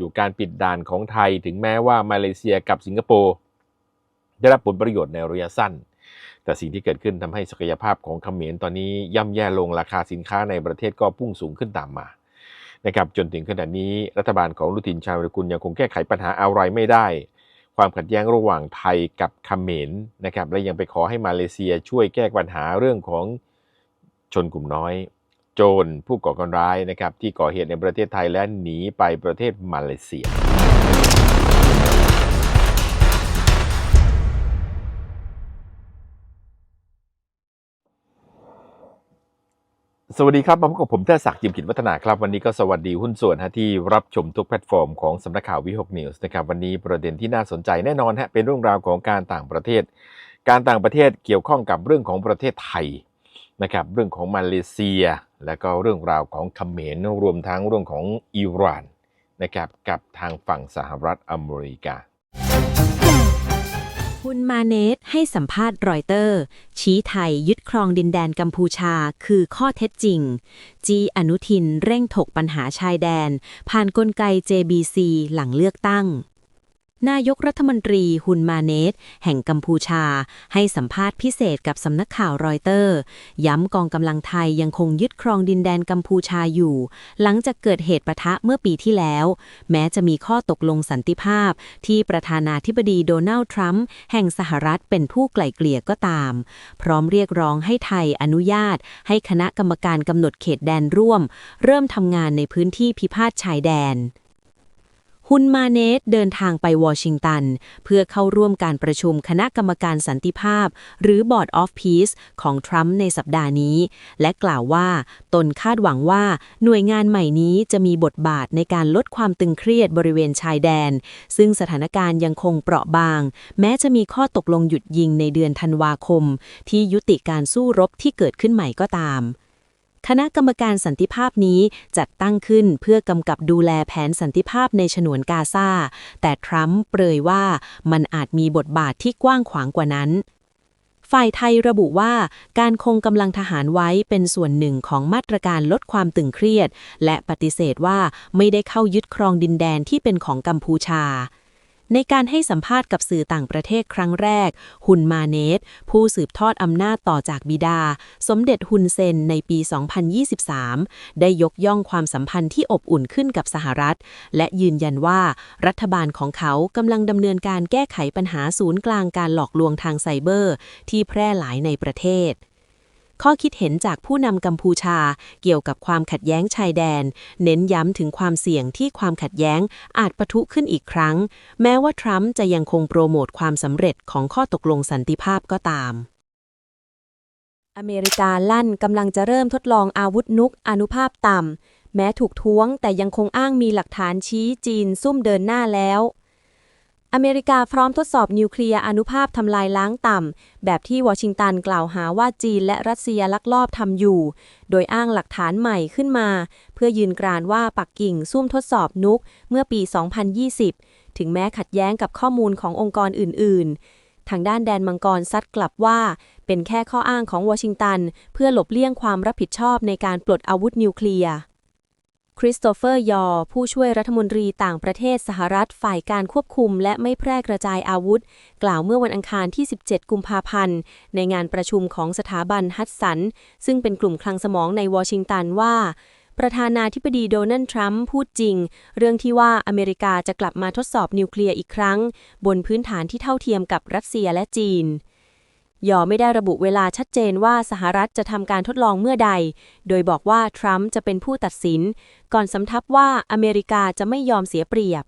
อยู่การปิดด่านของไทย ถึงแม้ว่ามาเลเซียกับสิงคโปร์ได้รับผลประโยชน์ในระยะสั้น แต่สิ่งที่เกิดขึ้นทำให้ศักยภาพของเขมรตอนนี้ย่ำแย่ลงราคาสินค้าในประเทศก็พุ่งสูงขึ้นตามมานะครับจนถึงขณะนี้รัฐบาลของลุตินชาญวิรุกุลยังคงแก้ไขปัญหาอะไรไม่ได้ ความขัดแย้งระหว่างไทยกับเขมรนะครับและยังไปขอให้มาเลเซียช่วยแก้ปัญหาเรื่องของชนกลุ่มน้อย โจรผู้ก่อการร้ายนะครับที่ก่อเหตุในประเทศไทยและหนีไปประเทศมาเลเซีย สวัสดีครับมาพบกับผมเทศศักดิ์จิมกิจวัฒนาครับ วันนี้ก็สวัสดีหุ้นส่วนฮะที่รับชมทุกแพลตฟอร์มของสำนักข่าววิหกนิวส์นะครับวันนี้ประเด็นที่น่าสนใจแน่นอนฮะเป็นเรื่องราวของการต่างประเทศ การต่างประเทศเกี่ยวข้องกับเรื่องของประเทศไทย นะครับเรื่องของมาเลเซีย และก็เรื่องราวของเขมรรวมทั้งเรื่องของอิหร่านนะครับกับทางฝั่งสหรัฐอเมริกาคุณมาเนตให้สัมภาษณ์รอยเตอร์ ชี้ไทยยึดครองดินแดนกัมพูชาคือข้อเท็จจริง จีอนุทินเร่งถกปัญหาชายแดน ผ่านกลไก JBC หลังเลือกตั้ง นายกรัฐมนตรีฮุนมาเนตแห่งกัมพูชา ให้สัมภาษณ์พิเศษกับสำนักข่าวรอยเตอร์ ย้ำกองกำลังไทยยังคงยึดครองดินแดนกัมพูชาอยู่ หลังจากเกิดเหตุประทะเมื่อปีที่แล้ว แม้จะมีข้อตกลงสันติภาพ ที่ประธานาธิบดีโดนัลด์ทรัมป์แห่งสหรัฐเป็นผู้ไกล่เกลี่ยก็ตาม พร้อมเรียกร้องให้ไทยอนุญาต ให้คณะกรรมการกำหนดเขตแดนร่วม เริ่มทำงานในพื้นที่พิพาทชายแดน ฮุนมาเนตเดินทางไปวอชิงตัน เพื่อเข้าร่วมการประชุมคณะกรรมการสันติภาพ หรือ Board of Peace ของทรัมป์ในสัปดาห์นี้ และกล่าวว่า ตนคาดหวังว่าหน่วยงานใหม่นี้จะมีบทบาทในการลดความตึงเครียดบริเวณชายแดน ซึ่งสถานการณ์ยังคงเปราะบาง แม้จะมีข้อตกลงหยุดยิงในเดือนธันวาคม ที่ยุติการสู้รบที่เกิดขึ้นใหม่ก็ตาม คณะกรรมการสันติภาพนี้จัดตั้งขึ้นเพื่อกำกับดูแลแผนสันติภาพในฉนวนกาซา แต่ทรัมป์เปรยว่ามันอาจมีบทบาทที่กว้างขวางกว่านั้นฝ่ายไทยระบุว่าการคงกำลังทหารไว้เป็นส่วนหนึ่งของมาตรการลดความตึงเครียด และปฏิเสธว่าไม่ได้เข้ายึดครองดินแดนที่เป็นของกัมพูชา ในการให้สัมภาษณ์กับสื่อต่างประเทศครั้งแรก ฮุนมาเนตผู้สืบทอดอำนาจต่อจากบิดา สมเด็จฮุนเซนในปี 2023 ได้ยกย่องความสัมพันธ์ที่อบอุ่นขึ้นกับสหรัฐ และยืนยันว่ารัฐบาลของเขากำลังดำเนินการแก้ไขปัญหาศูนย์กลางการหลอกลวงทางไซเบอร์ ที่แพร่หลายในประเทศ ข้อคิดเห็นจากผู้นำกัมพูชา เกี่ยวกับความขัดแย้งชายแดน เน้นย้ำถึงความเสี่ยงที่ความขัดแย้งอาจปะทุขึ้นอีกครั้ง แม้ว่าทรัมป์จะยังคงโปรโมทความสำเร็จของข้อตกลงสันติภาพก็ตาม อเมริกาลั่นกำลังจะเริ่มทดลองอาวุธนุกอนุภาพต่ำแม้ถูกท้วงแต่ยังคงอ้างมีหลักฐานชี้จีนซุ่มเดินหน้าแล้ว อเมริกาพร้อมทดสอบนิวเคลียร์อนุภาพทำลายล้างต่ำ แบบที่วอชิงตันกล่าวหาว่าจีนและรัสเซียลักลอบทำอยู่ โดยอ้างหลักฐานใหม่ขึ้นมา เพื่อยืนกรานว่าปักกิ่งซุ่มทดสอบนุกเมื่อปี 2020 ถึงแม้ขัดแย้งกับข้อมูลขององค์กรอื่น ๆ ทางด้านแดนมังกรซัดกลับว่า เป็นแค่ข้ออ้างของวอชิงตันเพื่อหลบเลี่ยงความรับผิดชอบในการปลดอาวุธนิวเคลียร์ คริสโตเฟอร์ยอ ผู้ช่วยรัฐมนตรีต่างประเทศสหรัฐฝ่ายการควบคุม และไม่แพร่กระจายอาวุธ กล่าวเมื่อวันอังคารที่ 17 กุมภาพันธ์ ในงานประชุมของสถาบันฮัตสัน ซึ่งเป็นกลุ่มคลังสมองในวอชิงตันว่า ประธานาธิบดีโดนัลด์ทรัมป์พูดจริง เรื่องที่ว่าอเมริกาจะกลับมาทดสอบนิวเคลียร์อีกครั้ง บนพื้นฐานที่เท่าเทียมกับรัสเซียและจีน ยอไม่ได้ระบุเวลาชัดเจนว่าสหรัฐจะทำการทดลองเมื่อใด โดยบอกว่าทรัมป์จะเป็นผู้ตัดสิน ก่อนสำทับว่าอเมริกาจะไม่ยอมเสียเปรียบ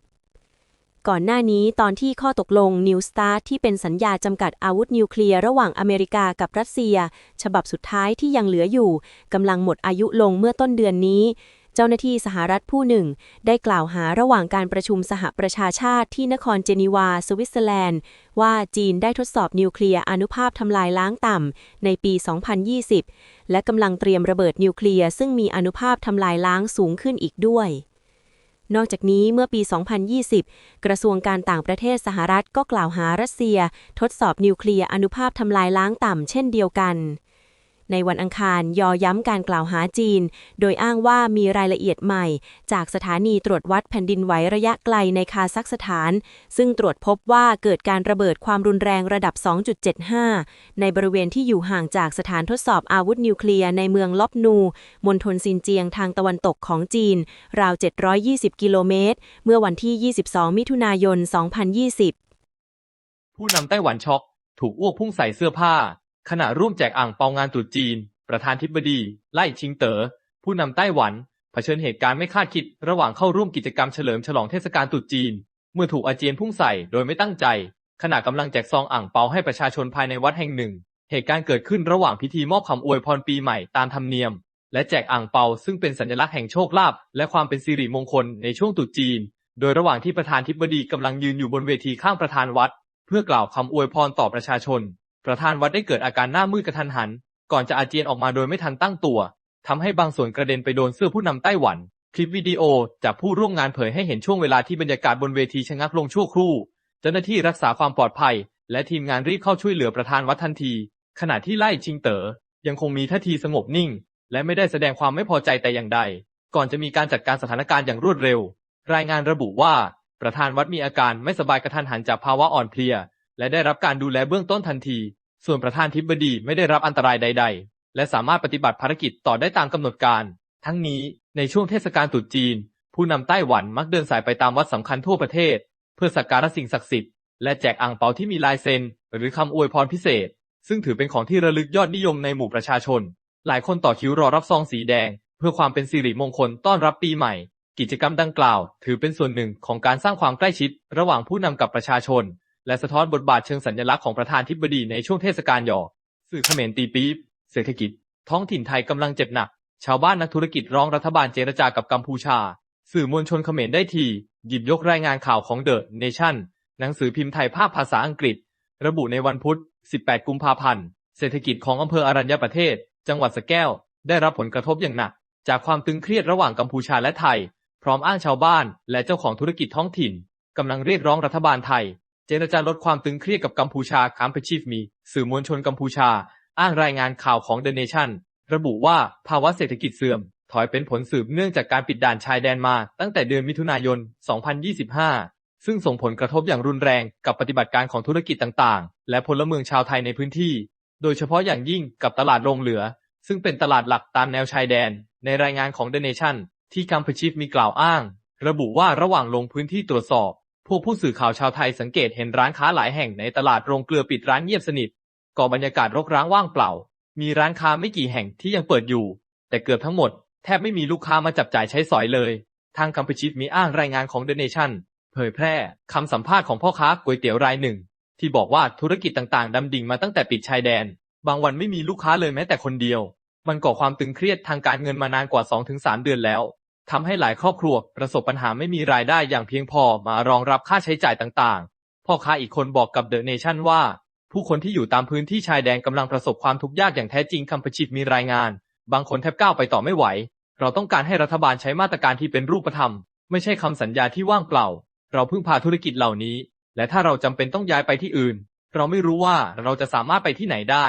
ก่อนหน้านี้ตอนที่ข้อตกลง New START ที่เป็นสัญญาจำกัดอาวุธนิวเคลียร์ระหว่างอเมริกากับรัสเซีย ฉบับสุดท้ายที่ยังเหลืออยู่กำลังหมดอายุลงเมื่อต้นเดือนนี้ เจ้าหน้าที่สหรัฐผู้หนึ่ง ได้กล่าวหาระหว่างการประชุมสหประชาชาติที่นครเจนีวา สวิตเซอร์แลนด์ ว่าจีนได้ทดสอบนิวเคลียร์อนุภาพทำลายล้างต่ำในปี 2020 และกำลังเตรียมระเบิดนิวเคลียร์ซึ่งมีอนุภาพทำลายล้างสูงขึ้นอีกด้วยนอกจากนี้เมื่อปี 2020 กระทรวงการต่างประเทศสหรัฐก็กล่าวหารัสเซีย ทดสอบนิวเคลียร์อนุภาพทำลายล้างต่ำเช่นเดียวกัน ในวันอังคารยอย้ำการกล่าวหาจีน โดยอ้างว่ามีรายละเอียดใหม่ จากสถานีตรวจวัดแผ่นดินไหวระยะไกลในคาซัคสถาน ซึ่งตรวจพบว่าเกิดการระเบิดความรุนแรงระดับ 2.75 ในบริเวณที่อยู่ห่างจากสถานทดสอบอาวุธนิวเคลียร์ในเมืองลอบนูมณฑลซินเจียงทางตะวันตกของจีน ราว 720 กิโลเมตร เมื่อวันที่ 22 มิถุนายน 2020 ผู้นำไต้หวันช็อก ถูกอ้วกพุ่งใส่เสื้อผ้า ขณะร่วมแจกอ่างเปางานตรุษจีน ประธานทิบดี ไล่ชิงเตอ๋อ ผู้นำไต้หวันเผชิญเหตุการณ์ไม่คาดคิด ระหว่างเข้าร่วมกิจกรรมเฉลิมฉลองเทศกาลตรุษจีน เมื่อถูกอาเจียนพุ่งใส่โดยไม่ตั้งใจ ขณะกำลังแจกซองอ่างเปาให้ประชาชนภายในวัดแห่งหนึ่ง เหตุการณ์เกิดขึ้นระหว่างพิธีมอบคำอวยพรปีใหม่ตามธรรมเนียม และแจกอ่างเปาซึ่งเป็นสัญลักษณ์แห่งโชคลาภและความเป็นสิริมงคลในช่วงตรุษจีน โดยระหว่างที่ประธานทิบดีกำลังยืนอยู่บนเวทีข้างประธานวัด เพื่อกล่าวคำอวยพรต่อประชาชน ประธานวัดได้เกิดอาการหน้ามืดกระทันหัน ก่อนจะอาเจียนออกมาโดยไม่ทันตั้งตัวทำให้บางส่วนกระเด็นไปโดนเสื้อผู้นำไต้หวัน คลิปวิดีโอจากผู้ร่วมงานเผยให้เห็นช่วงเวลาที่บรรยากาศบนเวทีชะงักลงชั่วครู่ เจ้าหน้าที่รักษาความปลอดภัย และทีมงานรีบเข้าช่วยเหลือประธานวัดทันที ขณะที่ไล่ชิงเต๋อยังคงมีท่าทีสงบนิ่ง และไม่ได้แสดงความไม่พอใจแต่อย่างใด ก่อนจะมีการจัดการสถานการณ์อย่างรวดเร็ว รายงานระบุว่า ประธานวัดมีอาการไม่สบายกระทันหันจากภาวะอ่อนเพลีย และได้รับการดูแลเบื้องต้นทันที ส่วนประธานทิบดีไม่ได้รับอันตรายใด ๆ และสามารถปฏิบัติภารกิจต่อได้ตามกำหนดการ ทั้งนี้ในช่วงเทศกาลตรุษจีน ผู้นำไต้หวันมักเดินสายไปตามวัดสำคัญทั่วประเทศ เพื่อสักการะสิ่งศักดิ์สิทธิ์และแจกอ่างเปาที่มีลายเซ็น หรือคำอวยพรพิเศษ ซึ่งถือเป็นของที่ระลึกยอดนิยมในหมู่ประชาชน หลายคนต่อคิวรอรับซองสีแดง เพื่อความเป็นสิริมงคลต้อนรับปีใหม่ กิจกรรมดังกล่าว ถือเป็นส่วนหนึ่งของการสร้างความใกล้ชิด ระหว่างผู้นำกับประชาชน และสะท้อนบทบาทเชิงสัญลักษณ์ของประธานทิบดีในช่วงเทศกาลหยอ สื่อเขมรตีปี๊บเศรษฐกิจ ท้องถิ่นไทยกำลังเจ็บหนัก ชาวบ้านนักธุรกิจร้องรัฐบาลเจรจากับกัมพูชา สื่อมวลชนเขมรได้ที หยิบยกรายงานข่าวของเดอะเนชั่นหนังสือพิมพ์ไทยภาพภาษาอังกฤษ ระบุในวันพุธ 18 กุมภาพันธ์ เศรษฐกิจของอำเภออรัญญประเทศ จังหวัดสแก้ว ได้รับผลกระทบอย่างหนัก จากความตึงเครียดระหว่างกัมพูชาและไทย พร้อมอ้างชาวบ้าน และเจ้าของธุรกิจท้องถิ่นกำลังเรียกร้องรัฐบาลไทย เจรจาลดความตึงเครียดกับกัมพูชาคัมเพชีฟมี สื่อมวลชนกัมพูชา อ้างรายงานข่าวของเดอะเนชั่นระบุว่าภาวะเศรษฐกิจเสื่อม ถอยเป็นผลสืบเนื่องจากการปิดด่านชายแดนมา ตั้งแต่เดือนมิถุนายน 2025 ซึ่งส่งผลกระทบอย่างรุนแรงกับปฏิบัติการของธุรกิจต่างๆ และพลเมืองชาวไทยในพื้นที่ โดยเฉพาะอย่างยิ่งกับตลาดโรงเหลือ ซึ่งเป็นตลาดหลักตามแนวชายแดน ในรายงานของ The Nation ที่กัมพูชีมีกล่าวอ้าง ระบุว่าระหว่างลงพื้นที่ตรวจสอบ พวกผู้สื่อข่าวชาวไทยสังเกตเห็นร้านค้าหลายแห่งในตลาดโรงเกลือปิดร้านเงียบสนิท ก่อบรรยากาศรกร้างว่างเปล่า มีร้านค้าไม่กี่แห่งที่ยังเปิดอยู่ แต่เกือบทั้งหมดแทบไม่มีลูกค้ามาจับจ่ายใช้สอยเลย ทางกัมพูชีมีอ้างรายงานของ The Nation เผยแพร่คำสัมภาษณ์ของพ่อค้าก๋วยเตี๋ยวรายหนึ่ง ที่บอกว่าธุรกิจต่างๆดำดิ่งมาตั้งแต่ปิดชายแดน บางวันไม่มีลูกค้าเลยแม้แต่คนเดียว มันก่อความตึงเครียดทางการเงินมานานกว่า 2-3 เดือนแล้ว ทำให้หลายครอบครัวประสบปัญหาไม่มีรายได้อย่างเพียงพอมารองรับค่าใช้จ่ายต่างๆ พ่อค้าอีกคนบอกกับเดอะเนชั่นว่า ผู้คนที่อยู่ตามพื้นที่ชายแดนกำลังประสบความทุกข์ยากอย่างแท้จริงคัมพชิตมีรายงาน บางคนแทบก้าวไปต่อไม่ไหว เราต้องการให้รัฐบาลใช้มาตรการที่เป็นรูปธรรม ไม่ใช่คำสัญญาที่ว่างเปล่า เราพึ่งพาธุรกิจเหล่านี้ และถ้าเราจำเป็นต้องย้ายไปที่อื่น เราไม่รู้ว่าเราจะสามารถไปที่ไหนได้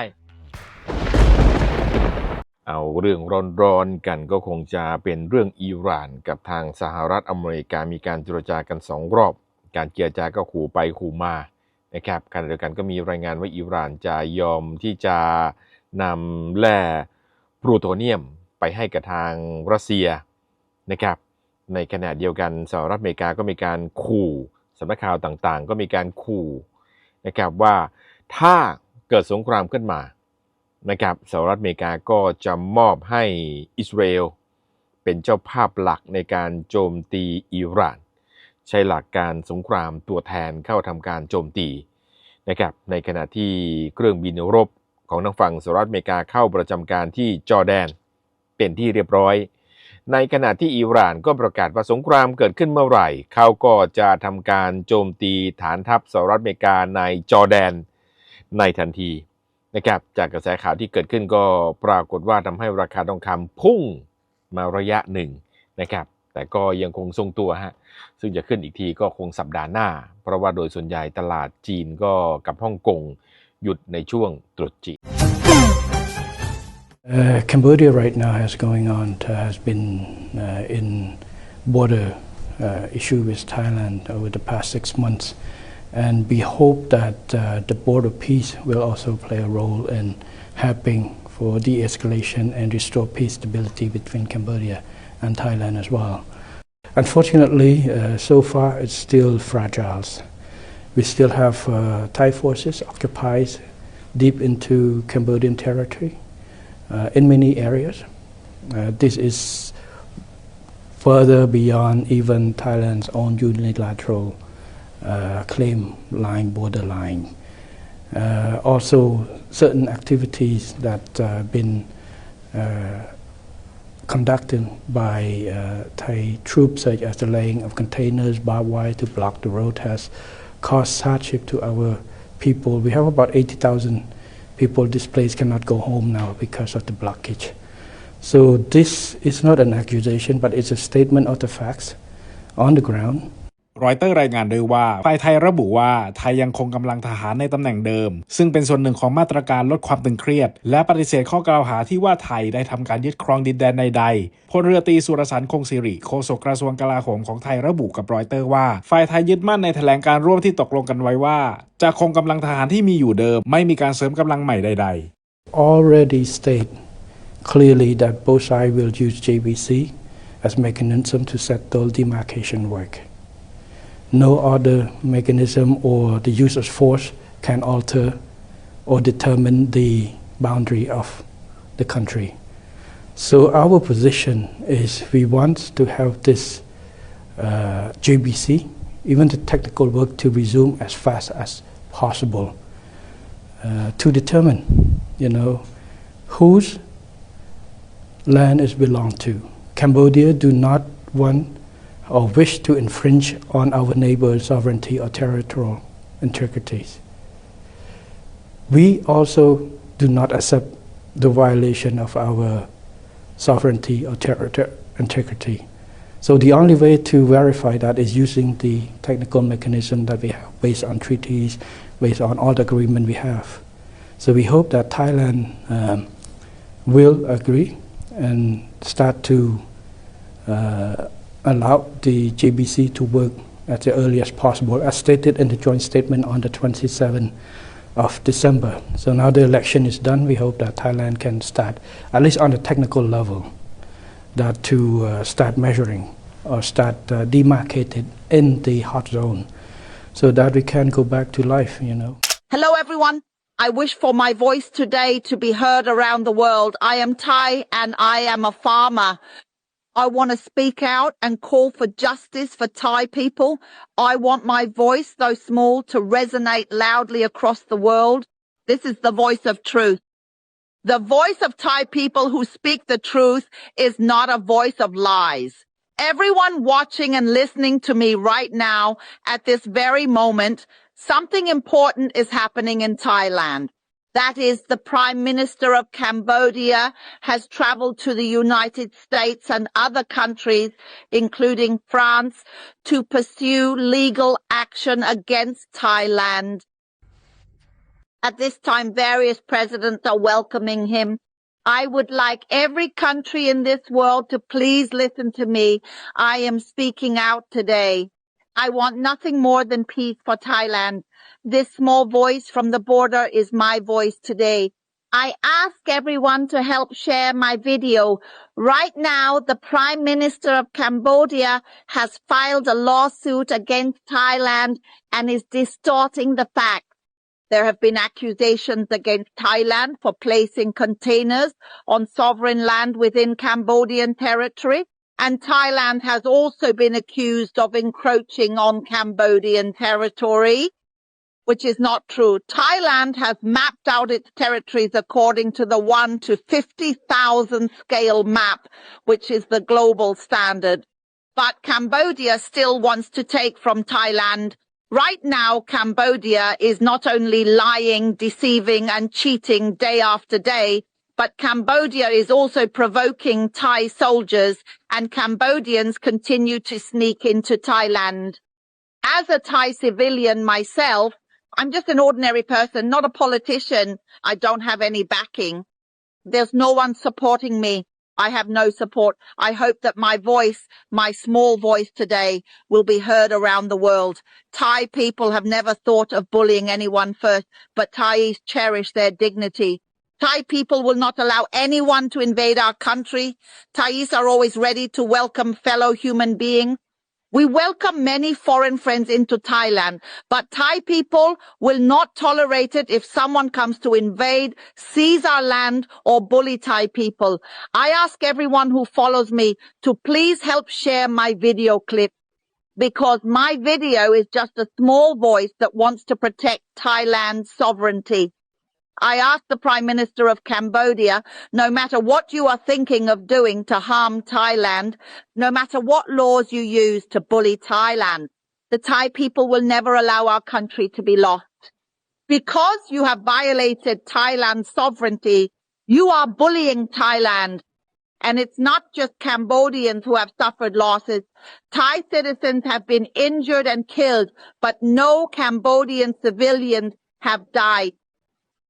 เอาเรื่องร้อนๆกันก็คงจะเป็นเรื่องอิหร่านกับทางสหรัฐอเมริกามีการเจรจากันสองรอบ การเจรจาก็ขู่ไปขู่มานะครับขณะเดียวกันก็มีรายงานว่าอิหร่านจะยอมที่จะนำแร่พลูโตเนียมไปให้กับทางรัสเซียนะครับ ในขณะเดียวกันสหรัฐอเมริกาก็มีการขู่สำนักข่าวต่างๆ ก็มีการขู่นะครับว่าถ้าเกิดสงครามขึ้นมา นะครับสหรัฐอเมริกาก็จะมอบให้อิสราเอลเป็นเจ้าภาพหลักในการโจมตีอิหร่าน ใช้หลักการสงครามตัวแทนเข้าทำการโจมตีนะครับในขณะที่เครื่องบินรบของทางฝั่งสหรัฐอเมริกาเข้าประจำการที่จอร์แดน เป็นที่เรียบร้อย ในขณะที่อิหร่านก็ประกาศว่าสงครามเกิดขึ้นเมื่อไหร่ เขาก็จะทำการโจมตีฐานทัพสหรัฐอเมริกาในจอร์แดนในทันที นะครับจากกระแสข่าวที่เกิดขึ้นก็ปรากฏว่าทำให้ราคาทองคำพุ่งมาระยะหนึ่งนะครับแต่ก็ยังคงทรงตัวฮะซึ่งจะขึ้นอีกทีก็คงสัปดาห์หน้า เพราะว่าโดยส่วนใหญ่ตลาดจีนก็กับฮ่องกงหยุดในช่วงตรุษจีน Uh, Cambodia right now has going on uh, has been uh, in border uh, issue with Thailand over the past six months, and we hope that uh, the border peace will also play a role in helping for de-escalation and restore peace stability between Cambodia and Thailand as well. Unfortunately, uh, so far it's still fragile. We still have uh, Thai forces occupied deep into Cambodian territory uh, in many areas. Uh, this is further beyond even Thailand's own unilateral uh, claim line, borderline. Uh, also, certain activities that uh, been uh, conducted by uh, Thai troops, such as the laying of containers, barbed wire to block the road, has caused hardship to our people. We have about 80,000 people displaced cannot go home now because of the blockage. So this is not an accusation, but it's a statement of the facts on the ground. รอยเตอร์รายงานโดยว่าฝ่ายไทยระบุว่าไทยยังคงกำลังทหารในตำแหน่งเดิม ซึ่งเป็นส่วนหนึ่งของมาตรการลดความตึงเครียด และปฏิเสธข้อกล่าวหาที่ว่าไทยได้ทำการยึดครองดินแดนใดๆพลเรือตรีสุรสันคงสิริโฆษกกระทรวงกลาโหมของไทยระบุกับรอยเตอร์ว่าฝ่ายไทยยึดมั่นในแถลงการร่วมที่ตกลงกันไว้ว่า จะคงกำลังทหารที่มีอยู่เดิม ไม่มีการเสริมกำลังใหม่ใด ๆ Already state clearly that both sides will use JVC as mechanism to settle demarcation work. No other mechanism or the use of force can alter or determine the boundary of the country. So our position is we want to have this uh, JBC, even the technical work, to resume as fast as possible uh, to determine, you know, whose land is belong to. Cambodia do not want or wish to infringe on our neighbor's sovereignty or territorial integrities. We also do not accept the violation of our sovereignty or territorial integrity. So the only way to verify that is using the technical mechanism that we have based on treaties, based on all the agreement we have. So we hope that Thailand um, will agree and start to uh, allow the JBC to work at the earliest possible, as stated in the joint statement on the 27th of December. So now the election is done. We hope that Thailand can start, at least on the technical level, that to uh, start measuring or start uh, demarcated in the hot zone, so that we can go back to life. You know. Hello, everyone. I wish for my voice today to be heard around the world. I am Thai and I am a farmer. I want to speak out and call for justice for Thai people. I want my voice, though small, to resonate loudly across the world. This is the voice of truth. The voice of Thai people who speak the truth is not a voice of lies. Everyone watching and listening to me right now at this very moment, something important is happening in Thailand. That is, the Prime Minister of Cambodia has traveled to the United States and other countries, including France, to pursue legal action against Thailand. At this time, various presidents are welcoming him. I would like every country in this world to please listen to me. I am speaking out today. I want nothing more than peace for Thailand. This small voice from the border is my voice today. I ask everyone to help share my video. Right now, the Prime Minister of Cambodia has filed a lawsuit against Thailand and is distorting the facts. There have been accusations against Thailand for placing containers on sovereign land within Cambodian territory. And Thailand has also been accused of encroaching on Cambodian territory, which is not true. Thailand has mapped out its territories according to the 1 to 50,000 scale map, which is the global standard. But Cambodia still wants to take from Thailand. Right now, Cambodia is not only lying, deceiving and cheating day after day, but Cambodia is also provoking Thai soldiers and Cambodians continue to sneak into Thailand. As a Thai civilian myself, I'm just an ordinary person, not a politician. I don't have any backing. There's no one supporting me. I have no support. I hope that my voice, my small voice today will be heard around the world. Thai people have never thought of bullying anyone first, but Thais cherish their dignity. Thai people will not allow anyone to invade our country. Thais are always ready to welcome fellow human beings. We welcome many foreign friends into Thailand, but Thai people will not tolerate it if someone comes to invade, seize our land, or bully Thai people. I ask everyone who follows me to please help share my video clip because my video is just a small voice that wants to protect Thailand's sovereignty. I ask the Prime Minister of Cambodia, no matter what you are thinking of doing to harm Thailand, no matter what laws you use to bully Thailand, the Thai people will never allow our country to be lost. Because you have violated Thailand's sovereignty, you are bullying Thailand. And it's not just Cambodians who have suffered losses. Thai citizens have been injured and killed, but no Cambodian civilians have died.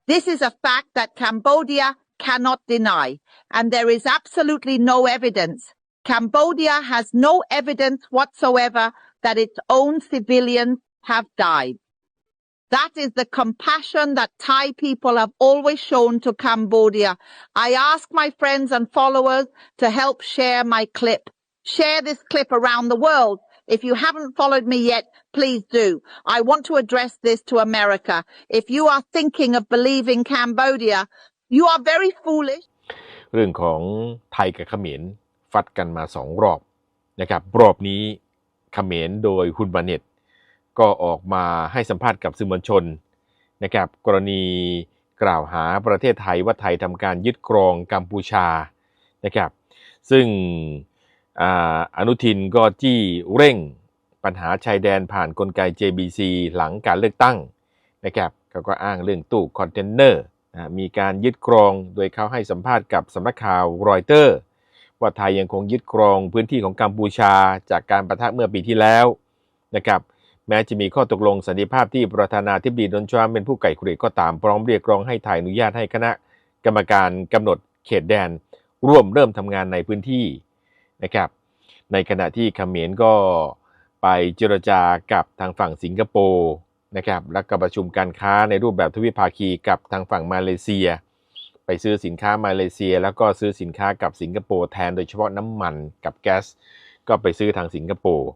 This is a fact that Cambodia cannot deny, and there is absolutely no evidence. Cambodia has no evidence whatsoever that its own civilians have died. That is the compassion that Thai people have always shown to Cambodia. I ask my friends and followers to help share my clip. Share this clip around the world. If you haven't followed me yet, please do. I want to address this to America. If you are thinking of believing Cambodia, you are very foolish. เรื่องของไทยกับเขมรฟัดกันมาสองรอบนะครับรอบนี้เขมรโดยฮุนมาเน็ตก็ออกมาให้สัมภาษณ์กับสื่อมวลชนนะครับกรณีกล่าวหาประเทศไทยว่าไทยทำการยึดครองกัมพูชานะครับซึ่ง อนุทินก็จี้เร่งปัญหาชายแดนผ่านกลไก JBC หลังการเลือกตั้งนะครับเขาก็อ้างเรื่องตู้คอนเทนเนอร์มีการยึดครองโดยเขาให้สัมภาษณ์กับสำนักข่าวรอยเตอร์ ว่าไทยยังคงยึดครองพื้นที่ของกัมพูชาจากการประทะเมื่อปีที่แล้วนะครับแม้จะมีข้อตกลงสันติภาพที่ประธานาธิบดีดนัลด์ทรัมเป็นผู้ไก่เกลี่ยก็ตามพร้อมเรียกร้องให้ไทยอนุญาตให้คณะกรรมการกำหนดเขตแดน ร่วมเริ่มทำงานในพื้นที่ นะครับ ในขณะที่เขมรก็ไปเจรจากับทางฝั่งสิงคโปร์นะครับ และก็ประชุมการค้าในรูปแบบทวิภาคีกับทางฝั่งมาเลเซีย ไปซื้อสินค้ามาเลเซีย แล้วก็ซื้อสินค้ากับสิงคโปร์แทนโดยเฉพาะน้ำมันกับแก๊สก็ไปซื้อทางสิงคโปร์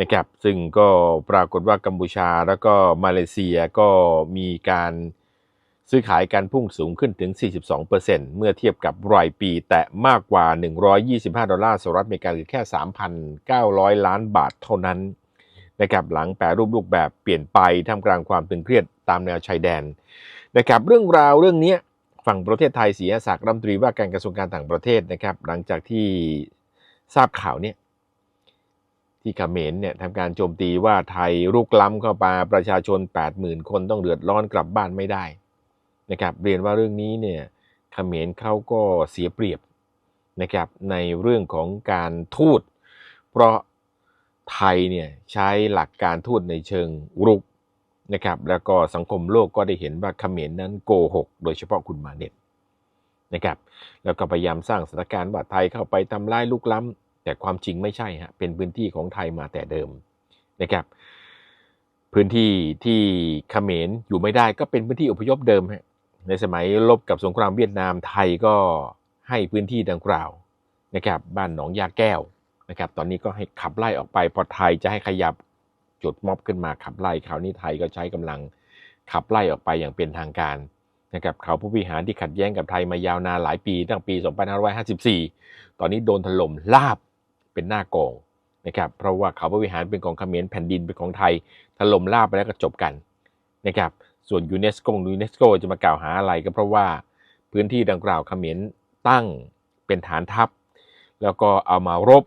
นะครับ ซึ่งก็ปรากฏว่ากัมพูชาแล้วก็มาเลเซียก็มีการ ซื้อขายการพุ่งสูงขึ้นถึง 42%เมื่อเทียบกับรายปีแต่มากกว่า 125 ดอลลาร์สหรัฐอเมริกาหรือแค่ 3,900 ล้านบาทเท่านั้นนะครับหลังแปรรูปรูปแบบเปลี่ยนไปท่ามกลางความตึงเครียดตามแนวชายแดนนะครับเรื่องราวเรื่องนี้ฝั่งประเทศไทยเสียศักดิ์รัฐมนตรีว่าการกระทรวงการต่างประเทศนะครับหลังจากที่ทราบข่าวเนี่ยที่เขมรเนี่ยทำการโจมตีว่าไทยรุกล้ำเข้ามาประชาชน 80,000 คนต้องเดือดร้อนกลับบ้านไม่ได้ นะครับเรียนว่าเรื่องนี้เนี่ยเขมรเขาก็เสียเปรียบนะครับในเรื่องของการทูต เพราะไทยเนี่ยใช้หลักการทูตในเชิงรุกนะครับแล้วก็สังคมโลกก็ได้เห็นว่าเขมรนั้นโกหก โดยเฉพาะคุณมาเน็ตนะครับแล้วก็พยายามสร้างสถานการณ์ว่าไทยเข้าไปทำลายลุกล้ำแต่ความจริงไม่ใช่ฮะเป็นพื้นที่ของไทยมาแต่เดิมนะครับพื้นที่ที่เขมรอยู่ไม่ได้ก็เป็นพื้นที่อพยพเดิมฮะ ในสมัยลบกับสงครามเวียดนามไทยก็ให้พื้นที่ดังกล่าวนะครับบ้านหนองยาแก้วนะครับตอนนี้ก็ให้ขับไล่ออกไปพอไทยจะให้ขยับจุดม็อบขึ้นมาขับไล่คราวนี้ไทยก็ใช้กำลังขับไล่ออกไปอย่างเป็นทางการนะครับเขาผู้บริหารที่ขัดแย้งกับไทยมายาวนานหลายปีตั้งปี 2554 ตอนนี้โดนถล่มลาบเป็นหน้ากองนะครับเพราะว่าเขาผู้บริหารเป็นของเขมรแผ่นดินเป็นของไทยถล่มลาบไปแล้วก็จบกันนะครับ ส่วนยูเนสโกยูเนสโกจะมากล่าวหาอะไรก็เพราะว่าพื้นที่ดังกล่าวเขมรตั้งเป็นฐานทัพ แล้วก็เอามารบ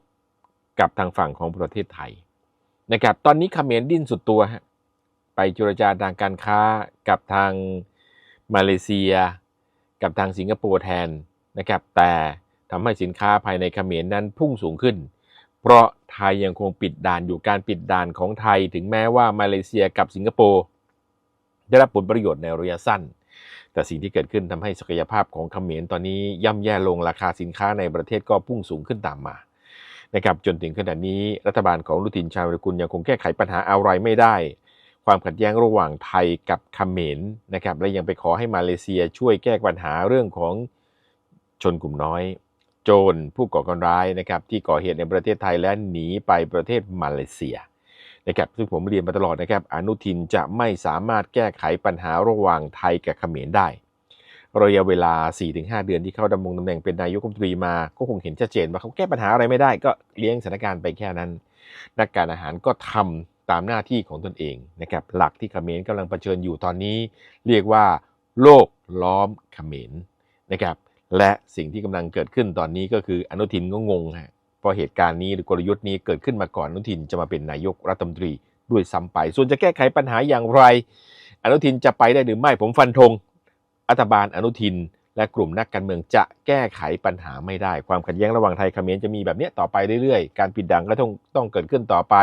กับทางฝั่งของประเทศไทยนะครับตอนนี้เขมรดิ้นสุดตัวฮะไปเจรจาทางการค้ากับทางมาเลเซีย กับทางสิงคโปร์แทนนะครับแต่ทำให้สินค้าภายในเขมรนั้นพุ่งสูงขึ้น เพราะไทยยังคงปิดด่านอยู่การปิดด่านของไทย ถึงแม้ว่ามาเลเซียกับสิงคโปร์ ได้รับผลประโยชน์ในระยะสั้น แต่สิ่งที่เกิดขึ้นทำให้ศักยภาพของเขมรตอนนี้ย่ำแย่ลงราคาสินค้าในประเทศก็พุ่งสูงขึ้นตามมานะครับจนถึงขณะนี้รัฐบาลของอนุทินชาวิกุลยังคงแก้ไขปัญหาอะไรไม่ได้ ความขัดแย้งระหว่างไทยกับเขมรนะครับและยังไปขอให้มาเลเซียช่วยแก้ปัญหาเรื่องของชนกลุ่มน้อย โจรผู้ก่อการร้ายนะครับที่ก่อเหตุในประเทศไทยและหนีไปประเทศมาเลเซีย นะครับซึ่งผมเรียนมาตลอดนะครับอนุทินจะไม่สามารถแก้ไขปัญหาระหว่างไทยกับเขมรได้ระยะเวลา 4-5 เดือนที่เข้าดำรงตำแหน่งเป็นนายกรัฐมนตรีมา ก็คงเห็นชัดเจนว่าเขาแก้ปัญหาอะไรไม่ได้ก็เลี้ยงสถานการณ์ไปแค่นั้น นักการอาหารก็ทำตามหน้าที่ของตนเองนะครับหลักที่เขมรกำลังเผชิญอยู่ตอนนี้ เรียกว่า โลกล้อมเขมรนะครับและสิ่งที่กำลังเกิดขึ้นตอนนี้ก็คืออนุทินก็งงฮะ เพราะเหตุการณ์นี้หรือกลยุทธ์นี้เกิดขึ้นมาก่อนอนุทินจะมาเป็นนายกรัฐมนตรีด้วยซ้ำไป ส่วนจะแก้ไขปัญหาอย่างไร อนุทินจะไปได้หรือไม่ผมฟันธงรัฐบาลอนุทิน และกลุ่มนักการเมืองจะแก้ไขปัญหาไม่ได้ ความขัดแย้งระหว่างไทยเขมรจะมีแบบนี้ต่อไปเรื่อยๆ การปิดดังก็ต้องต้องเกิดขึ้นต่อไป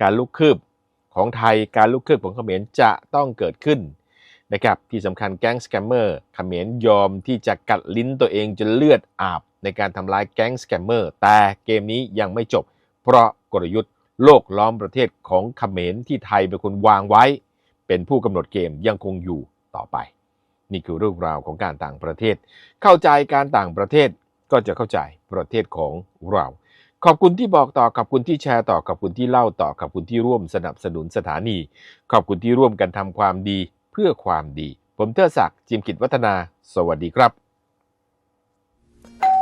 การลุกคืบของไทยการลุกคืบของเขมรจะต้องเกิดขึ้นนะครับที่สำคัญแก๊งสแกมเมอร์เขมรยอมที่จะกัดลิ้นตัวเองจนเลือดอาบ ในการทำลายแก๊งสแกมเมอร์ แต่เกมนี้ยังไม่จบ เพราะกลยุทธ์โลกล้อมประเทศของเขมรที่ไทยเป็นคนวางไว้ เป็นผู้กำหนดเกมยังคงอยู่ต่อไป นี่คือเรื่องราวของการต่างประเทศ เข้าใจการต่างประเทศก็จะเข้าใจประเทศของเรา ขอบคุณที่บอกต่อขอบคุณที่แชร์ต่อขอบคุณที่เล่าต่อขอบคุณที่ร่วมสนับสนุนสถานี ขอบคุณที่ร่วมกันทำความดีเพื่อความดี ผมเทอศักดิ์จิมกิจวัฒนา สวัสดีครับ